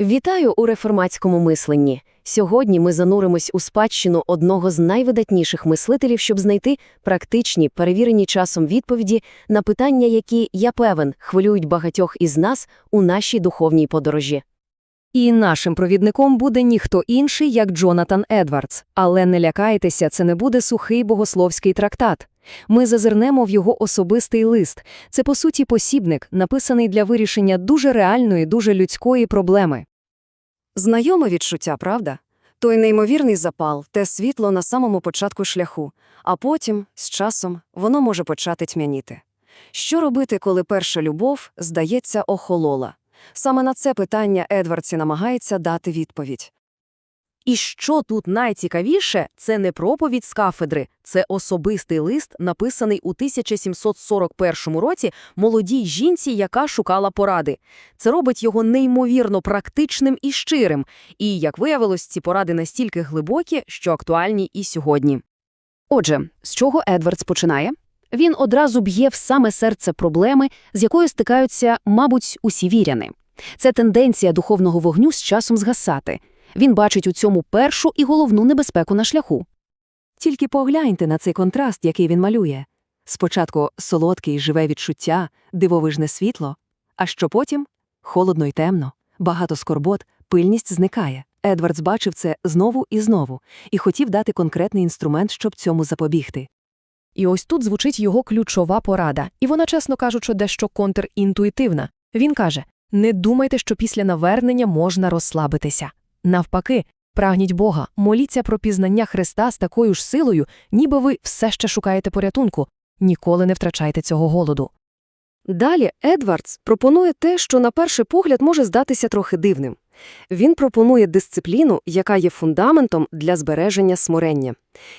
Вітаю у реформатському мисленні. Сьогодні ми зануримось у спадщину одного з найвидатніших мислителів, щоб знайти практичні, перевірені часом відповіді на питання, які, я певен, хвилюють багатьох із нас у нашій духовній подорожі. І нашим провідником буде ніхто інший, як Джонатан Едвардс. Але не лякайтеся, це не буде сухий богословський трактат. Ми зазирнемо в його особистий лист. Це, по суті, посібник, написаний для вирішення дуже реальної, дуже людської проблеми. Знайоме відчуття, правда? Той неймовірний запал, те світло на самому початку шляху, а потім, з часом, воно може почати тьмяніти. Що робити, коли перша любов, здається, охолола? Саме на це питання Едвардсі намагається дати відповідь. І що тут найцікавіше, це не проповідь з кафедри, це особистий лист, написаний у 1741 році молодій жінці, яка шукала поради. Це робить його неймовірно практичним і щирим. І, як виявилось, ці поради настільки глибокі, що актуальні і сьогодні. Отже, з чого Едвардс починає? Він одразу б'є в саме серце проблеми, з якою стикаються, мабуть, усі віряни. Це тенденція духовного вогню з часом згасати. Він бачить у цьому першу і головну небезпеку на шляху. Тільки погляньте на цей контраст, який він малює. Спочатку солодке й живе відчуття, дивовижне світло, а що потім холодно й темно, багато скорбот, пильність зникає. Едвардс бачив це знову і знову і хотів дати конкретний інструмент, щоб цьому запобігти. І ось тут звучить його ключова порада, і вона, чесно кажучи, дещо контрінтуїтивна. Він каже: не думайте, що після навернення можна розслабитися. Навпаки, прагніть Бога, моліться про пізнання Христа з такою ж силою, ніби ви все ще шукаєте порятунку. Ніколи не втрачайте цього голоду. Далі Едвардс пропонує те, що на перший погляд може здатися трохи дивним. Він пропонує дисципліну, яка є фундаментом для збереження смирення.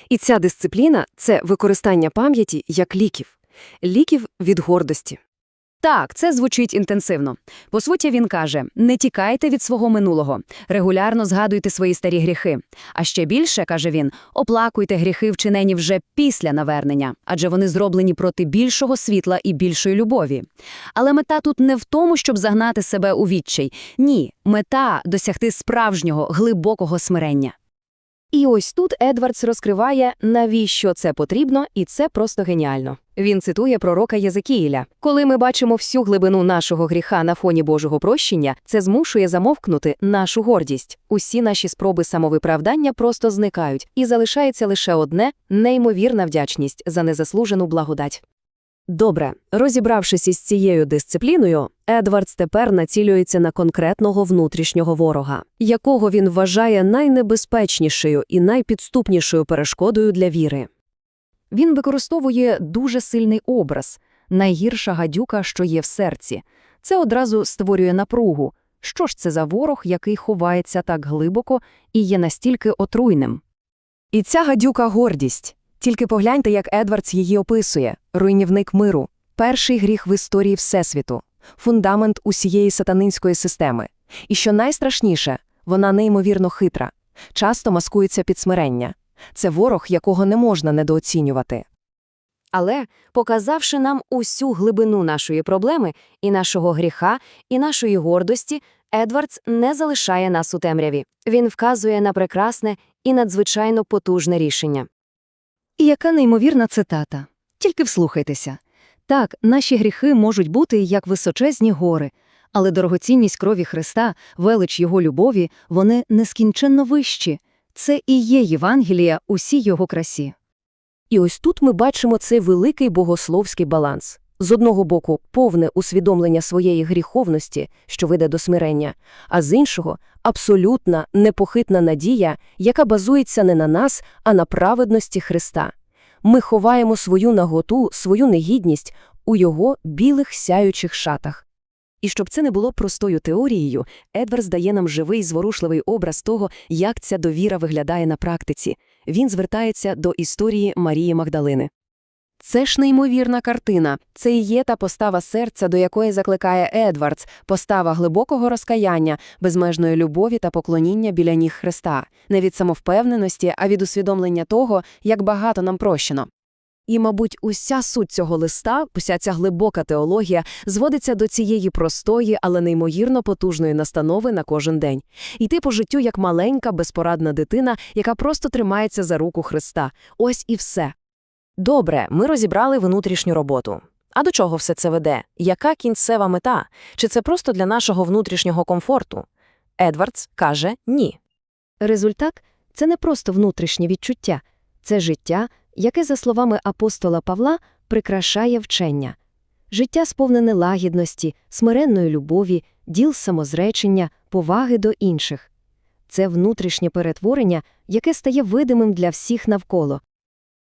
І ця дисципліна це використання пам'яті як ліків, ліків від гордості. Так, це звучить інтенсивно. По суті, він каже: не тікайте від свого минулого, регулярно згадуйте свої старі гріхи. А ще більше, каже він, оплакуйте гріхи, вчинені вже після навернення, адже вони зроблені проти більшого світла і більшої любові. Але мета тут не в тому, щоб загнати себе у відчай. Ні, мета досягти справжнього, глибокого смирення. І ось тут Едвардс розкриває, навіщо це потрібно, і це просто геніально. Він цитує пророка Єзекіїля. Коли ми бачимо всю глибину нашого гріха на фоні Божого прощення, це змушує замовкнути нашу гордість. Усі наші спроби самовиправдання просто зникають, і залишається лише одне неймовірна вдячність за незаслужену благодать. Добре, розібравшись із цією дисципліною, Едвардс тепер націлюється на конкретного внутрішнього ворога, якого він вважає найнебезпечнішою і найпідступнішою перешкодою для віри. Він використовує дуже сильний образ, найгірша гадюка, що є в серці. Це одразу створює напругу. Що ж це за ворог, який ховається так глибоко і є настільки отруйним? І ця гадюка гордість. Тільки погляньте, як Едвардс її описує руйнівник миру, перший гріх в історії Всесвіту, фундамент усієї сатанинської системи. І що найстрашніше, вона неймовірно хитра, часто маскується під смирення. Це ворог, якого не можна недооцінювати. Але, показавши нам усю глибину нашої проблеми, і нашого гріха, і нашої гордості, Едвардс не залишає нас у темряві. Він вказує на прекрасне і надзвичайно потужне рішення. І яка неймовірна цитата. Тільки вслухайтеся. Так, наші гріхи можуть бути як височезні гори, але дорогоцінність крові Христа, велич Його любові, вони нескінченно вищі. Це і є Євангелія усій його красі. І ось тут ми бачимо цей великий богословський баланс. З одного боку, повне усвідомлення своєї гріховності, що веде до смирення, а з іншого абсолютна, непохитна надія, яка базується не на нас, а на праведності Христа. Ми ховаємо свою наготу, свою негідність у його білих сяючих шатах. І щоб це не було простою теорією, Едвардс дає нам живий зворушливий образ того, як ця довіра виглядає на практиці. Він звертається до історії Марії Магдалини. Це ж неймовірна картина. Це і є та постава серця, до якої закликає Едвардс, постава глибокого розкаяння, безмежної любові та поклоніння біля ніг Христа, не від самовпевненості, а від усвідомлення того, як багато нам прощено. І, мабуть, уся суть цього листа, уся ця глибока теологія зводиться до цієї простої, але неймовірно потужної настанови на кожен день. Йти по життю як маленька, безпорадна дитина, яка просто тримається за руку Христа. Ось і все. Добре, ми розібрали внутрішню роботу. А до чого все це веде? Яка кінцева мета? Чи це просто для нашого внутрішнього комфорту? Едвардс каже ні. Результат – це не просто внутрішнє відчуття, це життя, яке, за словами апостола Павла, прикрашає вчення. Життя сповнене лагідності, смиренної любові, діл самозречення, поваги до інших. Це внутрішнє перетворення, яке стає видимим для всіх навколо.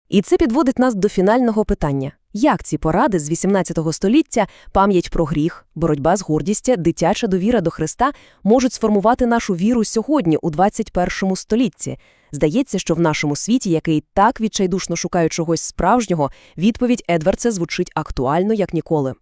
І це підводить нас до фінального питання. Як ці поради з 18 століття, пам'ять про гріх, боротьба з гордістю, дитяча довіра до Христа можуть сформувати нашу віру сьогодні, у 21 столітті? Здається, що в нашому світі, який так відчайдушно шукає чогось справжнього, відповідь Едвардса звучить актуально, як ніколи.